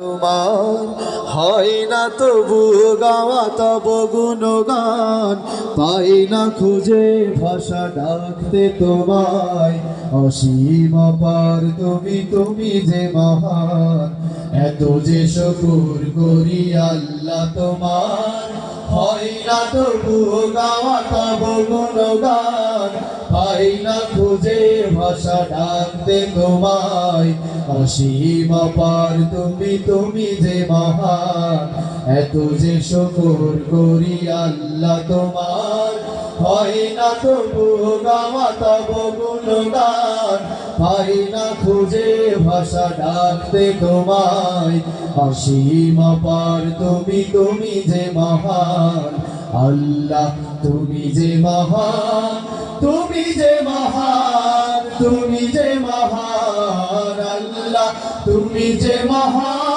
তোমার হয় না তবু গাওয়া তব গুণগান। পাই না খুঁজে ভাষা ডাকতে তোমায়। অসীম পার তুমি তুমি যে মহান। এত যে শুকুর করি আল্লাহ তোমার। হয় না তবু গাওয়া তব গুণগান। পাই না খুঁজে ভাষা ডাকতে তোমায় অসীম পার তুমি তুমি যে মহান, এত যে শুকর করি আল্লাহ তোমার। হয় না তবু গাওয়া তব পাই না খুঁজে ভাষা ডাকতে তোমায় অসীম পার তুমি তুমি যে মহান। আল্লাহ তুমি যে মহান। তুমি যে মহান আল্লাহ তুমি যে মহান